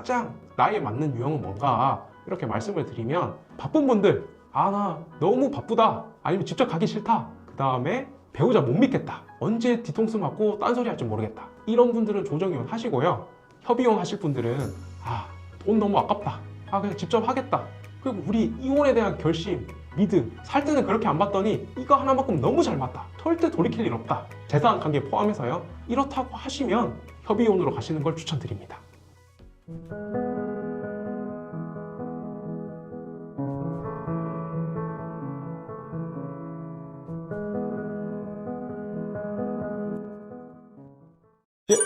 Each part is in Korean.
가장 나에 맞는 유형은 뭔가? 이렇게 말씀을 드리면 바쁜 분들 아 나 너무 바쁘다. 아니면 직접 가기 싫다. 그 다음에 배우자 못 믿겠다. 언제 뒤통수 맞고 딴소리 할줄 모르겠다. 이런 분들은 조정이혼 하시고요. 협의혼 하실 분들은 아 돈 너무 아깝다. 아 그냥 직접 하겠다. 그리고 우리 이혼에 대한 결심 믿음 살 때는 그렇게 안 봤더니 이거 하나만큼 너무 잘 맞다. 절대 돌이킬 일 없다. 재산 관계 포함해서요. 이렇다고 하시면 협의혼으로 가시는 걸 추천드립니다 예,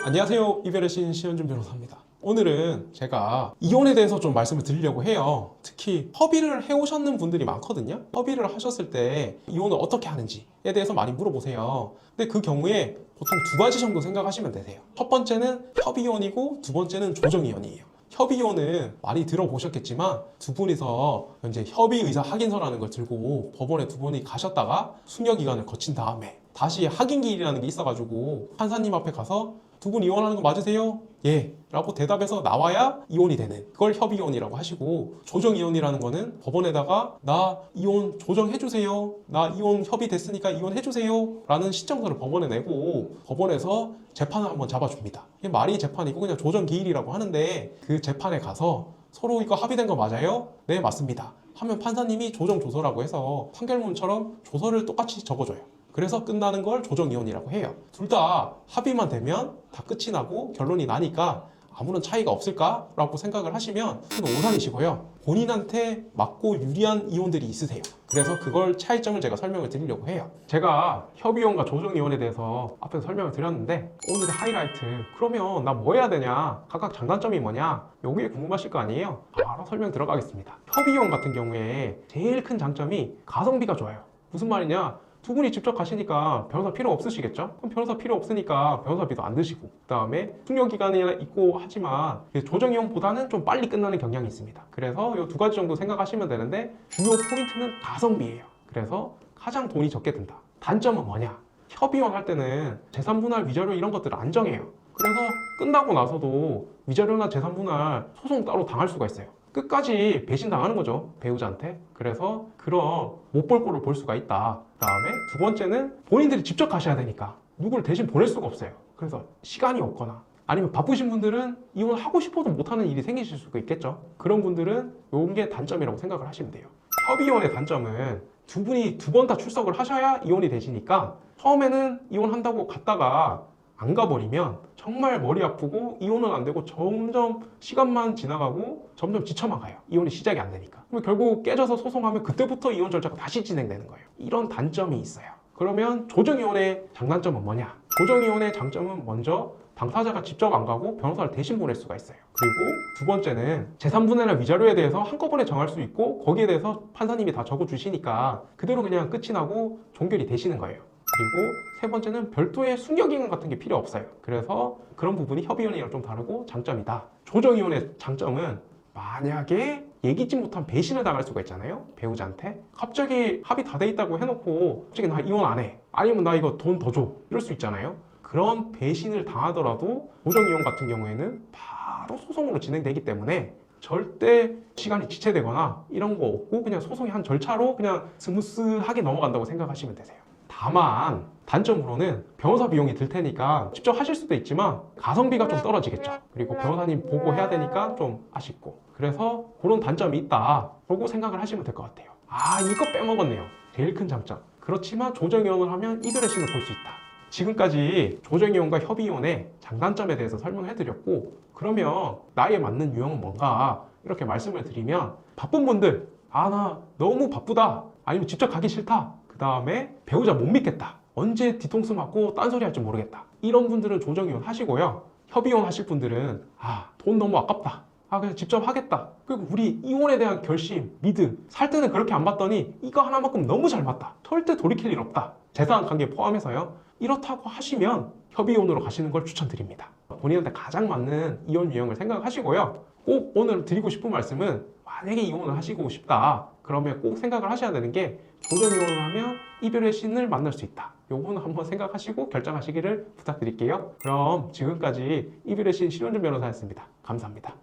안녕하세요. 이별의 신 신현준 변호사입니다. 오늘은 제가 이혼에 대해서 좀 말씀을 드리려고 해요. 특히 협의를 해오셨는 분들이 많거든요. 협의를 하셨을 때 이혼을 어떻게 하는지에 대해서 많이 물어보세요. 근데 그 경우에 보통 두 가지 정도 생각하시면 되세요. 첫 번째는 협의이혼이고 두 번째는 조정이혼이에요. 협의혼은 많이 들어보셨겠지만 두 분이서 이제 협의의사 확인서라는 걸 들고 법원에 두 분이 가셨다가 숙려 기간을 거친 다음에 다시 확인기일이라는 게 있어가지고 판사님 앞에 가서 두 분 이혼하는 거 맞으세요? 예. 라고 대답해서 나와야 이혼이 되는 그걸 협의이혼이라고 하시고 조정이혼이라는 거는 법원에다가 나 이혼 조정해주세요. 나 이혼 협의됐으니까 이혼해주세요. 라는 신청서를 법원에 내고 법원에서 재판을 한번 잡아줍니다. 이게 말이 재판이고 그냥 조정기일이라고 하는데 그 재판에 가서 서로 이거 합의된 거 맞아요? 네, 맞습니다. 하면 판사님이 조정조서라고 해서 판결문처럼 조서를 똑같이 적어줘요. 그래서 끝나는 걸 조정이혼이라고 해요. 둘 다 합의만 되면 다 끝이 나고 결론이 나니까 아무런 차이가 없을까라고 생각을 하시면 그건 오산이시고요. 본인한테 맞고 유리한 이혼들이 있으세요. 그래서 그걸 차이점을 제가 설명을 드리려고 해요. 제가 협의혼과 조정이혼에 대해서 앞에서 설명을 드렸는데 오늘의 하이라이트 그러면 나 뭐 해야 되냐 각각 장단점이 뭐냐 요게 궁금하실 거 아니에요? 바로 설명 들어가겠습니다. 협의혼 같은 경우에 제일 큰 장점이 가성비가 좋아요. 무슨 말이냐? 두 분이 직접 가시니까 변호사 필요 없으시겠죠? 그럼 변호사 필요 없으니까 변호사비도 안 드시고 그 다음에 숙려 기간이 있고 하지만 조정이혼보다는 좀 빨리 끝나는 경향이 있습니다. 그래서 이 두 가지 정도 생각하시면 되는데 주요 포인트는 가성비예요. 그래서 가장 돈이 적게 든다. 단점은 뭐냐? 협의혼 할 때는 재산 분할 위자료 이런 것들을 안 정해요. 그래서 끝나고 나서도 위자료나 재산 분할 소송 따로 당할 수가 있어요. 끝까지 배신 당하는 거죠 배우자한테. 그래서 그런 못 볼 꼴을 볼 수가 있다. 그 다음에 두 번째는 본인들이 직접 가셔야 되니까 누구를 대신 보낼 수가 없어요. 그래서 시간이 없거나 아니면 바쁘신 분들은 이혼을 하고 싶어도 못하는 일이 생기실 수가 있겠죠. 그런 분들은 요게 단점이라고 생각을 하시면 돼요. 협의혼의 단점은 두 분이 두 번 다 출석을 하셔야 이혼이 되시니까 처음에는 이혼한다고 갔다가 안 가버리면 정말 머리 아프고 이혼은 안 되고 점점 시간만 지나가고 점점 지쳐만 가요. 이혼이 시작이 안 되니까. 그럼 결국 깨져서 소송하면 그때부터 이혼 절차가 다시 진행되는 거예요. 이런 단점이 있어요. 그러면 조정이혼의 장단점은 뭐냐? 조정이혼의 장점은 먼저 당사자가 직접 안 가고 변호사를 대신 보낼 수가 있어요. 그리고 두 번째는 재산분해나 위자료에 대해서 한꺼번에 정할 수 있고 거기에 대해서 판사님이 다 적어주시니까 그대로 그냥 끝이 나고 종결이 되시는 거예요. 그리고 세 번째는 별도의 숙려기간 같은 게 필요 없어요. 그래서 그런 부분이 협의혼이랑 좀 다르고 장점이다. 조정이혼의 장점은 만약에 예기치 못한 배신을 당할 수가 있잖아요. 배우자한테. 갑자기 합의 다 돼 있다고 해놓고 갑자기 나 이혼 안 해. 아니면 나 이거 돈 더 줘. 이럴 수 있잖아요. 그런 배신을 당하더라도 조정이혼 같은 경우에는 바로 소송으로 진행되기 때문에 절대 시간이 지체되거나 이런 거 없고 그냥 소송이 한 절차로 그냥 스무스하게 넘어간다고 생각하시면 되세요. 다만 단점으로는 변호사 비용이 들 테니까 직접 하실 수도 있지만 가성비가 좀 떨어지겠죠. 그리고 변호사님 보고 해야 되니까 좀 아쉽고. 그래서 그런 단점이 있다. 라고 생각을 하시면 될 것 같아요. 아, 이거 빼먹었네요. 제일 큰 장점. 그렇지만 조정이혼을 하면 이별의 신을 볼 수 있다. 지금까지 조정이혼과 협의이혼의 장단점에 대해서 설명해 드렸고, 그러면 나에 맞는 유형은 뭔가 이렇게 말씀을 드리면 바쁜 분들, 아, 나 너무 바쁘다. 아니면 직접 가기 싫다. 그 다음에 배우자 못 믿겠다. 언제 뒤통수 맞고 딴소리 할줄 모르겠다. 이런 분들은 조정이혼 하시고요. 협의혼 하실 분들은 아, 돈 너무 아깝다. 아, 그냥 직접 하겠다. 그리고 우리 이혼에 대한 결심, 믿음. 살 때는 그렇게 안 봤더니 이거 하나만큼 너무 잘 맞다. 절대 돌이킬 일 없다. 재산 관계 포함해서요. 이렇다고 하시면 협의혼으로 가시는 걸 추천드립니다. 본인한테 가장 맞는 이혼 유형을 생각하시고요. 꼭 오늘 드리고 싶은 말씀은 만약에 이혼을 하시고 싶다. 그러면 꼭 생각을 하셔야 되는 게 조정 이혼을 하면 이별의 신을 만날 수 있다. 요거는 한번 생각하시고 결정하시기를 부탁드릴게요. 그럼 지금까지 이별의 신 신원준 변호사였습니다. 감사합니다.